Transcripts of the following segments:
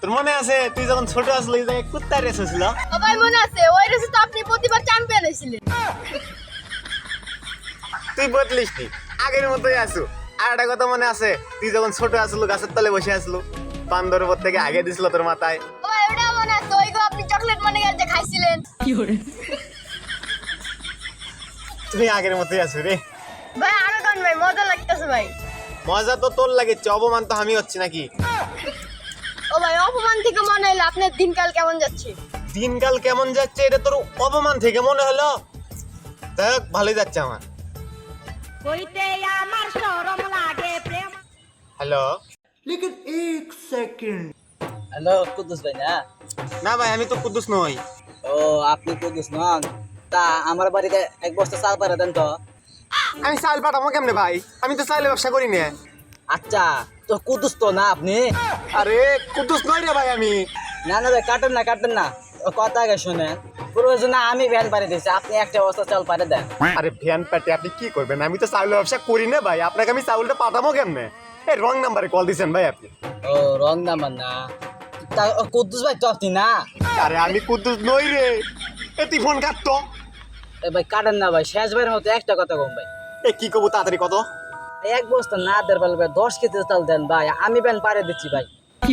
তোর মনে আছে তুই যখন ছোট আসলো এই জায়গায় কুত্তার রেস ছিল ও ভাই মনে আছে ওই রেসে তো আপনি প্রতিবার চ্যাম্পিয়ন হয়েছিলেন। তুই বদলিস নি আগের মতোই আছো। আর একটা কথা মনে আছে তুই যখন ছোট আসলো গাছের তলে বসে আসলো বান্দর উপর থেকে আগে দিছিল তোর মাথায়। ও ভাই ওটা মনে আছে ওই গো আপনি চকলেট মানে গেছে খাইছিলেন। তুই আগের মতোই আছো রে। ভাই আরও গান ভাই মজা লাগতেছে ভাই। মজা তো তোর লাগেছে অপমান তো আমি হচ্ছি নাকি? ও ভাই অপমান থেকে মনে হলো আপনার দিনকাল কেমন যাচ্ছে? দিনকাল কেমন যাচ্ছে এটা তোর অপমান থেকে মনে হলো? ভালোই যাচ্ছে আমার। হ্যালো? এক সেকেন্ড। হ্যালো কুদ্দুস ভাই না? না ভাই আমি তো কুদ্দুস নই। ও আপনি কুদ্দুস নন? তা আমার বাড়িতে এক বস্তা চাল পাঠা দেন তো। আমি চাল পাঠাবো কেমনে ভাই? আমি তো চাইলে ব্যবসা করি না। আচ্ছা তো কুদ্দুস তো না আপনি? আরে কুদ্দুস নই রে ভাই আমি। না না ভাই কাটেন না কাটেন না। ও কথা আগে শুনে প্রয়োজনে আমি ভ্যান পারে দিয়েছি আপনি একটা বস্তা চাল পারে দেন। আরে ভ্যান প্যাটে আপনি কি করবেন? আমি তো চাউলের ব্যবসা করি না ভাই। আপনাকে আমি চাউলটা পাঠাবো কেমনে? এই রং নাম্বারে কল দিছেন ভাই আপনি। ও রং নাম্বার না। তা কুদ্দুস ভাই তো আপনি না? আরে আমি কুদ্দুস নই রে। এ তুই ফোন কাটতো এ ভাই কাটেন না ভাই শেষ ভাইয়ের মতো একটা কথা কম ভাই। এ কি করব তাড়াতাড়ি কত? এক বস্তা না পারলে ভাই দশ কেজি চাল দেন ভাই। আমি ভ্যান পারে দিচ্ছি ভাই। এ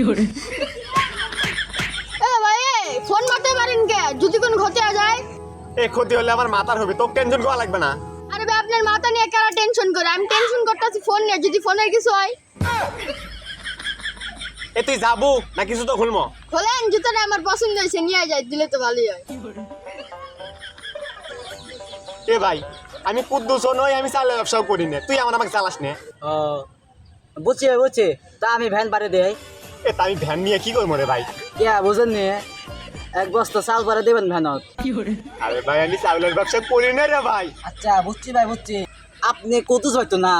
ভাই ফোন মারতে পারেন কে? যদি কোনো ক্ষতি হয়ে যায়? এ ক্ষতি হলে আমার মাথার হবে তোর টেনশন করা লাগবে না। আরে ভাই আপনার মাথা নিয়ে কারা টেনশন করে? আমি টেনশন করতেছি ফোন নিয়ে যদি ফোনের কিছু হয়। এ তুই যাব না কিছু তো খুলমো খোলেন জুতোটা আমার পছন্দ হয়েছে নিয়ে যায় দিলে তো ভালোই হয়। এ ভাই আমি কুদ্দুসও নই আমি চালের ব্যবসাও করি না। তুই আমার আমাকে চালাস নে। ও বুঝছি বুঝছি। তা আমি ভ্যান পারে দেই এ তা আমি ভ্যান নিয়ে কি করব রে ভাই? ইয়া বুঝেন নিয়ে এক বস্তা চাল পরে দেবেন ভ্যানত। আরে ভাই আমি চাউলের ব্যবসা করি না রে ভাই। আচ্ছা বুঝছি ভাই বুঝছি। আপনি কুতুস হয়তো না?